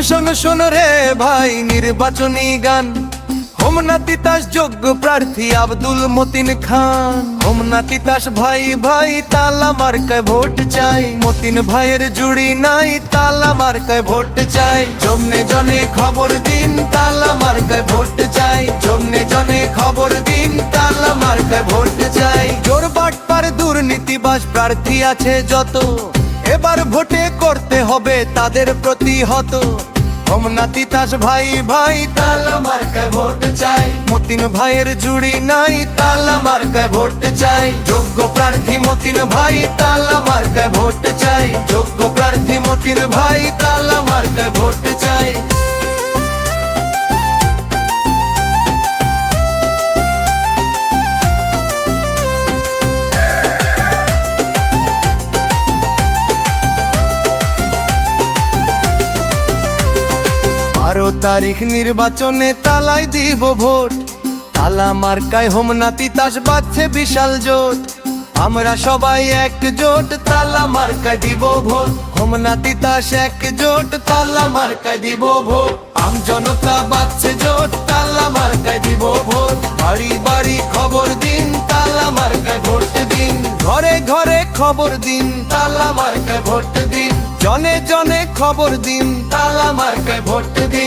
শোন শোন শোন রে ভাই, নির্বাচনী গান। হোমনা তিতাস যোগ্য প্রার্থী আব্দুল মতিন খান। হোমনা তিতাস ভাই ভাই, তালা মার্কায় ভোট চাই। মতিন ভাইয়ের জুড়ি নাই, তালা মার্কায় ভোট চাই। জমনে জনে খবর দিন, তালা মার্কায় ভোট চাই। জমনে জনে খবর দিন, তালা মার্কায় ভোট চাই। জোর বাটপার দুর্নীতিবাস প্রার্থী আছে যত। এবার ভোটে করতে হবে তাদের প্রতিহত। হোমনা তিতাস ভাই ভাই, তালা মার্কায় ভোট চাই। মতিন ভাইয়ের জুড়ি নাই, তালা মার্কায় ভোট চাই। যোগ্য প্রার্থী মতিন ভাই, তালা মার্কায় ভোট চাই। যোগ্য প্রার্থী মতিন ভাই, তালা মার্কায় ভোট তারিখ নির্বাচনে তালাই দিব ভোট। তালা মার্কায় হোমনা তিতাস বাচ্ছে বিশাল জোট। আমরা সবাই একজোট, তালা মার্কায় দিব ভোট। হোমনা তিতাস একজোট, তালা মার্কায় দিব ভোট। আম জনতা বাচ্ছে জোট, তালা মার্কায় দিব ভোট। বাড়ি বাড়ি খবর দিন, তালা মার্কায় ভোট দিন। ঘরে ঘরে খবর দিন, তালা মার্কায় ভোট দিন। জনে জনে খবর দিন, তালা মার্কায় ভোট দিন।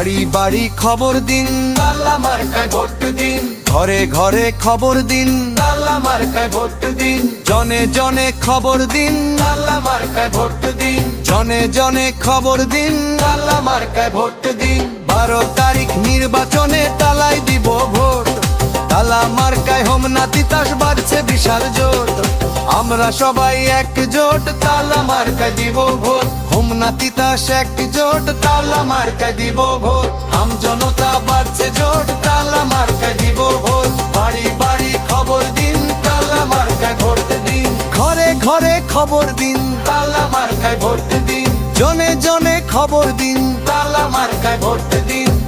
বাড়ি বাড়ি খবর দিন। মার্কায় ভোট দিন। ঘরে ঘরে খবর দিন। মার্কায় ভোট দিন। জনে জনে খবর দিন। মার্কায় ভোট দিন। জনে জনে খবর দিন। মার্কায় ভোট দিন। বারো তারিখ নির্বাচনে তালাই দিব ভোট। তালা মার্কায় হোমনা তিতাস বাড়ছে বিশাল জোট। আমরা সবাই একজোট তালা মার্কায় দিব ভোট। হোমনা তিতাস একজোট তালা মার্কা দিব ভোট। আম জনতা বাড়ছে জোট, তালা মার্কা দিব ভোট। বাড়ি বাড়ি খবর দিন, তালা মার্কা ভোট দিন। ঘরে ঘরে খবর দিন, তালা মার্কায় ভরতে দিন। জনে জনে খবর দিন, তালা মার্কায় ভরতে দিন।